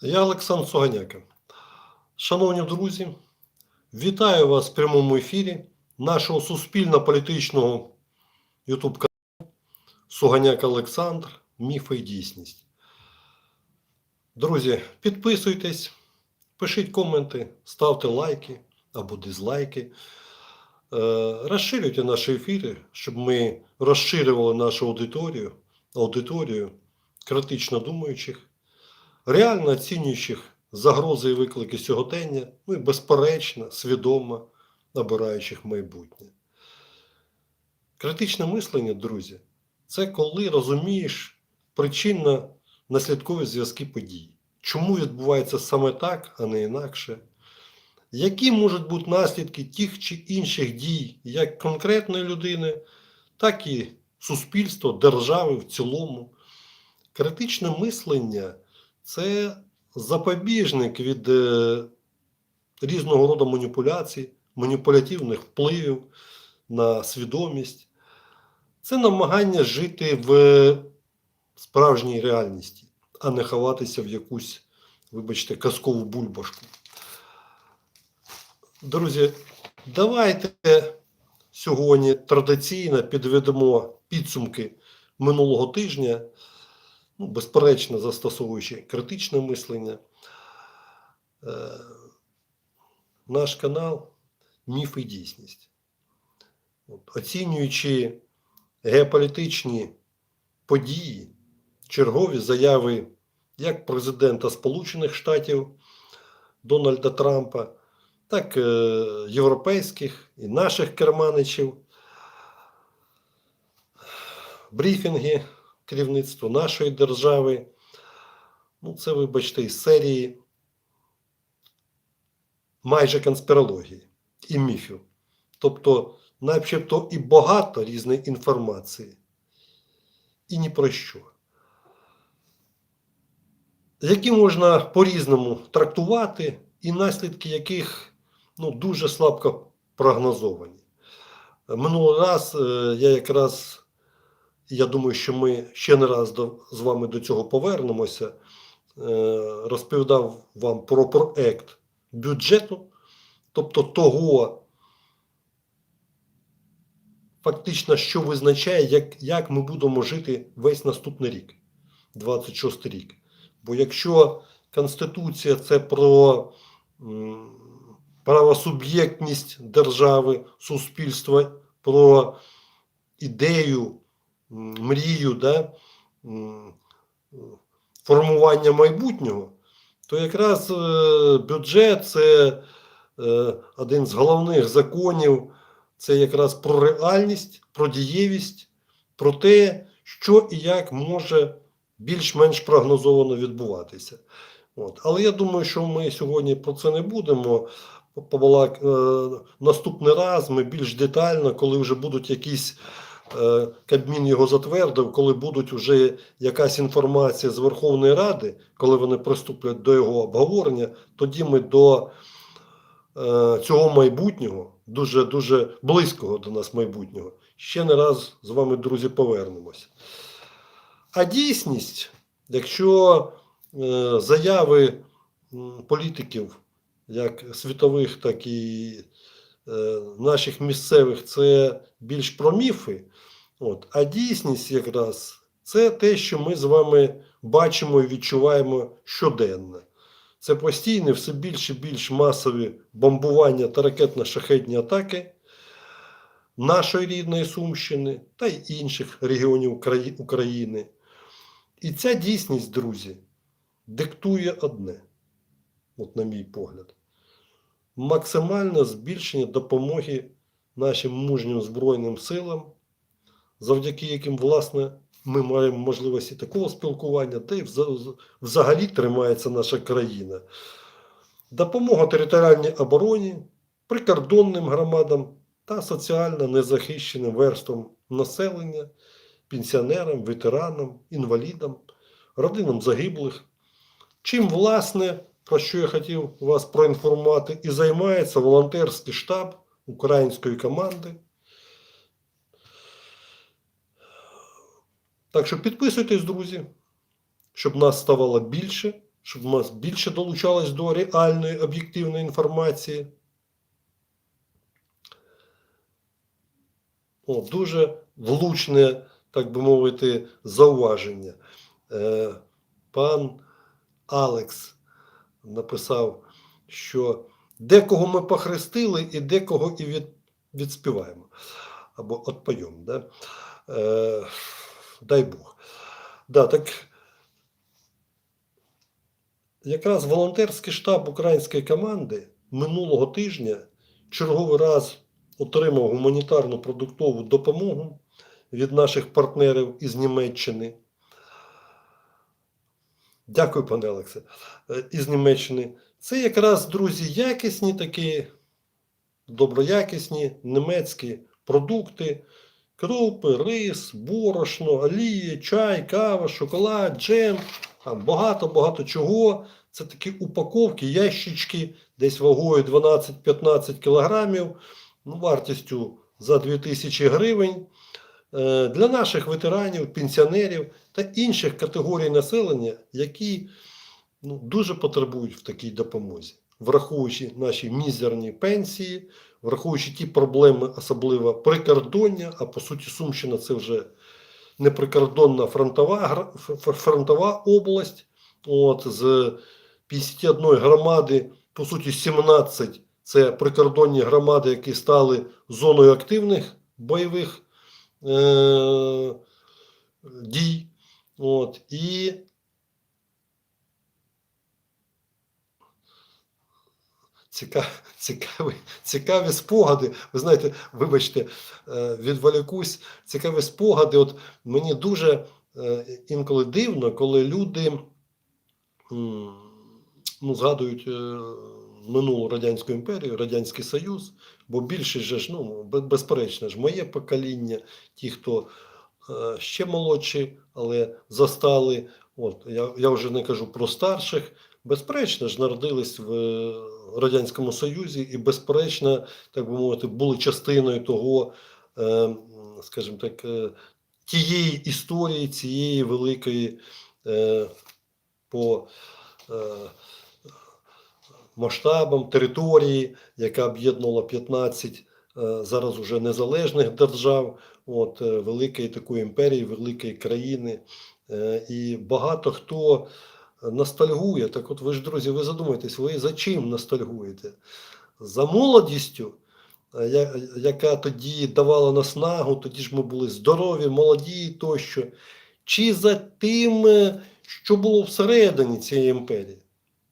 Я Олександр Суганяка. Шановні друзі, вітаю вас в прямому ефірі нашого суспільно-політичного YouTube каналу Суганяк Олександр. Міфи і дійсність. Друзі, підписуйтесь, пишіть коменти, ставте лайки або дизлайки. Е, Розширюйте наші ефіри, щоб ми розширювали нашу аудиторію, аудиторію критично думаючих реально оцінюючих загрози і виклики сьогодення, ну і безперечно, свідомо обираючих майбутнє. Критичне мислення, друзі, це коли розумієш причинно-наслідкові зв'язки подій. Чому відбувається саме так, а не інакше? Які можуть бути наслідки тих чи інших дій як конкретної людини, так і суспільства, держави в цілому? Критичне мислення це запобіжник від е, різного роду маніпуляцій, маніпулятивних впливів на свідомість. Це намагання жити в справжній реальності, а не ховатися в якусь, вибачте, казкову бульбашку. Друзі, давайте сьогодні традиційно підведемо підсумки минулого тижня ну, безперечно, застосовуючи критичне мислення. Е, наш канал Міф і дійсність. Оцінюючи геополітичні події, чергові заяви як президента Сполучених Штатів Дональда Трампа, так і європейських і наших керманичів, брифінги керівництво нашої держави. Ну, це, вибачте, із серії майже конспірології і міфів. Тобто, начебто і багато різної інформації, і ні про що. Які можна по-різному трактувати, і наслідки яких ну, дуже слабко прогнозовані. Минулий раз е, я якраз я думаю, що ми ще не раз до, з вами до цього повернемося. Е, розповідав вам про проект бюджету, тобто того, фактично, що визначає, як, як ми будемо жити весь наступний рік, 26 рік. Бо якщо Конституція це про правосуб'єктність держави, суспільства, про ідею мрію да, формування майбутнього, то якраз е, бюджет це е, один з головних законів, це якраз про реальність, про дієвість, про те, що і як може більш-менш прогнозовано відбуватися. От. Але я думаю, що ми сьогодні про це не будемо. Побалак... Е, наступний раз ми більш детально, коли вже будуть якісь. Е, Кабмін його затвердив, коли будуть вже якась інформація з Верховної Ради, коли вони приступлять до його обговорення, тоді ми до е, цього майбутнього, дуже дуже близького до нас майбутнього, ще не раз з вами, друзі, повернемося. А дійсність, якщо е, заяви політиків, як світових, так і наших місцевих це більш про міфи, от, а дійсність якраз це те, що ми з вами бачимо і відчуваємо щоденно. Це постійне все більш і більш масові бомбування та ракетно-шахетні атаки нашої рідної Сумщини та й інших регіонів України. І ця дійсність, друзі, диктує одне, от на мій погляд максимальне збільшення допомоги нашим мужнім Збройним силам, завдяки яким, власне, ми маємо можливості такого спілкування, та й взагалі тримається наша країна. Допомога територіальній обороні, прикордонним громадам та соціально незахищеним верствам населення, пенсіонерам, ветеранам, інвалідам, родинам загиблих. Чим, власне, про що я хотів вас проінформувати, і займається волонтерський штаб української команди. Так що підписуйтесь, друзі, щоб нас ставало більше, щоб ми більше долучались до реальної об'єктивної інформації. О, дуже влучне, так би мовити, зауваження. Е, пан Алекс написав, що декого ми похрестили і декого і від, відспіваємо. Або отпоємо. Да? Е, дай Бог. Да, так, якраз волонтерський штаб української команди минулого тижня черговий раз отримав гуманітарну продуктову допомогу від наших партнерів із Німеччини. Дякую, пане Олексе. Е, Із Німеччини. Це якраз, друзі, якісні такі, доброякісні німецькі продукти. Крупи, рис, борошно, олія, чай, кава, шоколад, джем, багато-багато чого. Це такі упаковки, ящички, десь вагою 12-15 кілограмів, ну, вартістю за 2000 гривень. Е, Для наших ветеранів, пенсіонерів та інших категорій населення, які ну, дуже потребують в такій допомозі, враховуючи наші мізерні пенсії, враховуючи ті проблеми, особливо прикордоння, а по суті, Сумщина це вже не прикордонна фронтова, фронтова область. От, з 51 громади, по суті, 17 це прикордонні громади, які стали зоною активних бойових е- дій. От, і Ціка, цікаві, цікаві спогади. Ви знаєте, вибачте, е, відволікусь. Цікаві спогади. От мені дуже е, інколи дивно, коли люди ну, згадують е, минулу Радянську імперію, Радянський Союз, бо більшість же ж, ну, безперечно ж, моє покоління, ті, хто ще молодші, але застали. От, я, я вже не кажу про старших. Безперечно ж, народились в е, Радянському Союзі і, безперечно, так би мовити, були частиною того, е, скажімо так, е, тієї історії, цієї великої е, по е, масштабам території, яка об'єднувала 15 е, зараз уже незалежних держав, от, е, великої такої імперії, великої країни. Е, І багато хто ностальгує. Так от ви ж, друзі, ви задумайтесь, ви за чим ностальгуєте? За молодістю, е, яка тоді давала наснагу, тоді ж ми були здорові, молоді тощо, чи за тим, е, що було всередині цієї імперії?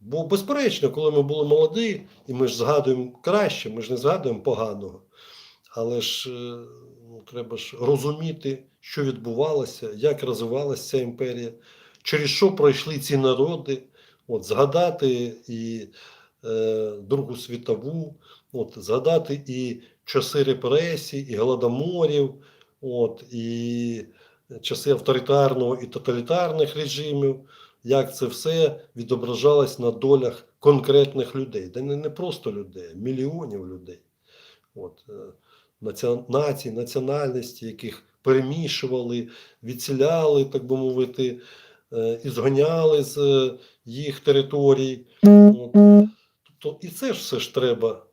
Бо, безперечно, коли ми були молоді, і ми ж згадуємо краще, ми ж не згадуємо поганого. Але ж е, ну, треба ж розуміти, що відбувалося, як розвивалася ця імперія, через що пройшли ці народи, от, згадати і е, Другу світову, от, згадати і часи репресій, і голодоморів, от, і часи авторитарного і тоталітарних режимів, як це все відображалось на долях конкретних людей, де не, не просто людей, а мільйонів людей. От, е, націй, національності, яких перемішували, відселяли, так би мовити, е, і зганяли з е, їх територій. Тобто і це ж все ж треба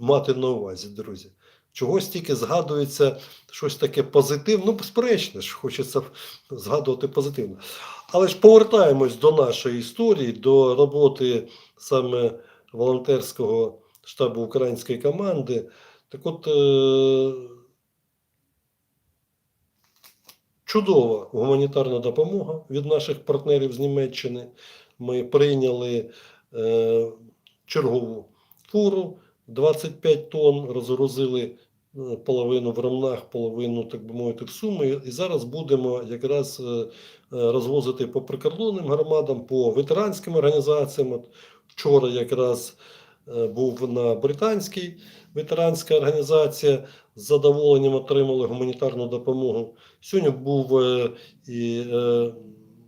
мати на увазі, друзі. Чогось тільки згадується щось таке позитивне. Ну, безперечно, ж хочеться згадувати позитивно. Але ж повертаємось до нашої історії, до роботи саме волонтерського штабу української команди. Так от, е, чудова гуманітарна допомога від наших партнерів з Німеччини. Ми прийняли е, чергову фуру 25 тонн, розгрузили е, половину в Ромнах, половину, так би мовити, в Суми. І зараз будемо якраз розвозити по прикордонним громадам, по ветеранським організаціям. От вчора якраз був на британській ветеранська організація. З задоволенням отримали гуманітарну допомогу. Сьогодні був е, і, е,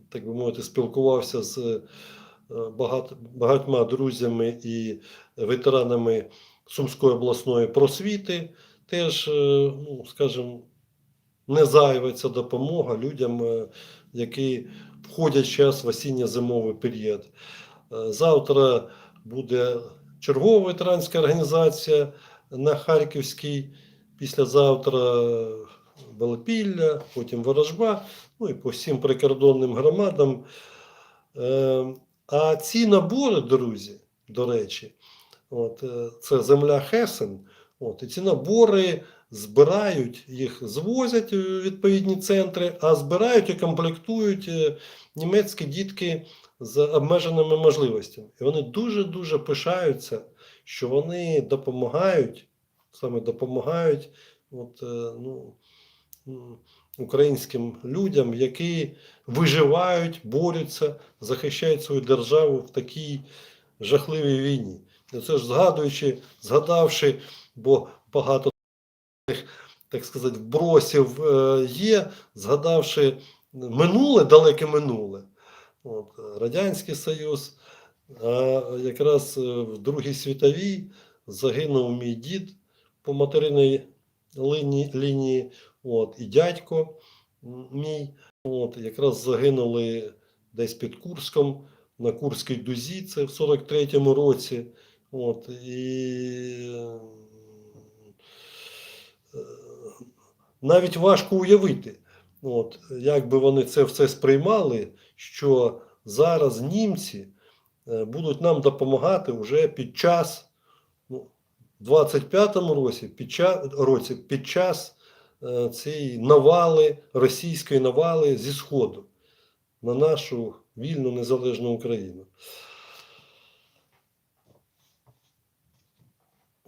так би мовити, спілкувався з е, багат, багатьма друзями і ветеранами Сумської обласної просвіти. Теж, е, ну, скажімо, не зайва ця допомога людям, е, які входять зараз в осінньо-зимовий період. Е, Завтра буде чергова ветеранська організація на Харківській, післязавтра Балапілля, потім Ворожба, ну і по всім прикордонним громадам. Е, А ці набори, друзі, до речі, от, е, це земля Хесен. От, і ці набори збирають, їх звозять у відповідні центри, а збирають і комплектують е, німецькі дітки з обмеженими можливостями. І вони дуже-дуже пишаються, що вони допомагають, саме допомагають от, е, ну, українським людям, які виживають, борються, захищають свою державу в такій жахливій війні. Це ж згадуючи, згадавши, бо багато тих, так сказати, вбросів е, є, згадавши минуле, далеке минуле. От, Радянський Союз, а якраз е, в Другій світовій загинув мій дід по материній лінії, лінії от, і дядько мій. От, якраз загинули десь під Курском на Курській дузі, це в 43-му році. От, і навіть важко уявити, от, як би вони це все сприймали, що зараз німці е, будуть нам допомагати вже під час, ну, 25-му році, під час, році, під час е, цієї навали, російської навали зі Сходу на нашу вільну незалежну Україну.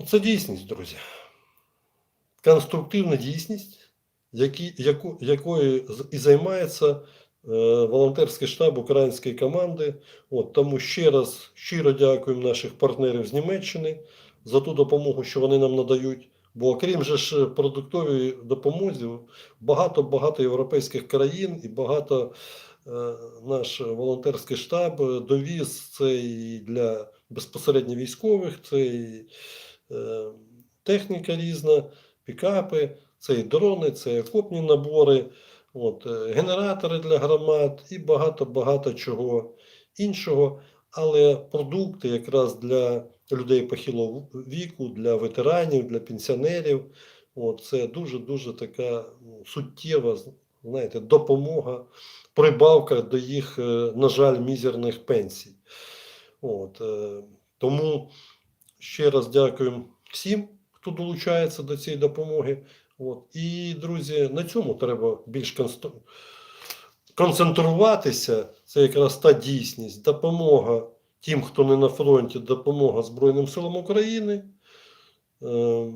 Це дійсність, друзі. Конструктивна дійсність, які, яку, якою і займається е, волонтерський штаб української команди. От, тому ще раз щиро дякуємо наших партнерів з Німеччини за ту допомогу, що вони нам надають. Бо окрім же ж продуктової допомоги, багато-багато європейських країн і багато е, наш волонтерський штаб довіз це і для безпосередньо військових, це і е, техніка різна, пікапи, це і дрони, це і окопні набори, от, е, генератори для громад і багато-багато чого іншого. Але продукти якраз для людей похилого віку, для ветеранів, для пенсіонерів. От, це дуже-дуже така ну, суттєва знаєте, допомога, прибавка до їх, е, на жаль, мізерних пенсій. От, е, тому ще раз дякуємо всім, хто долучається до цієї допомоги. От. І, друзі, на цьому треба більш концентруватися. Це якраз та дійсність, допомога тим, хто не на фронті, допомога Збройним силам України, е,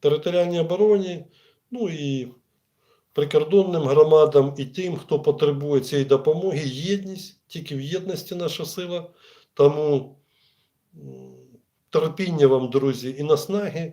територіальній обороні, ну і прикордонним громадам і тим, хто потребує цієї допомоги. Єдність, тільки в єдності наша сила. Тому терпіння вам, друзі, і наснаги,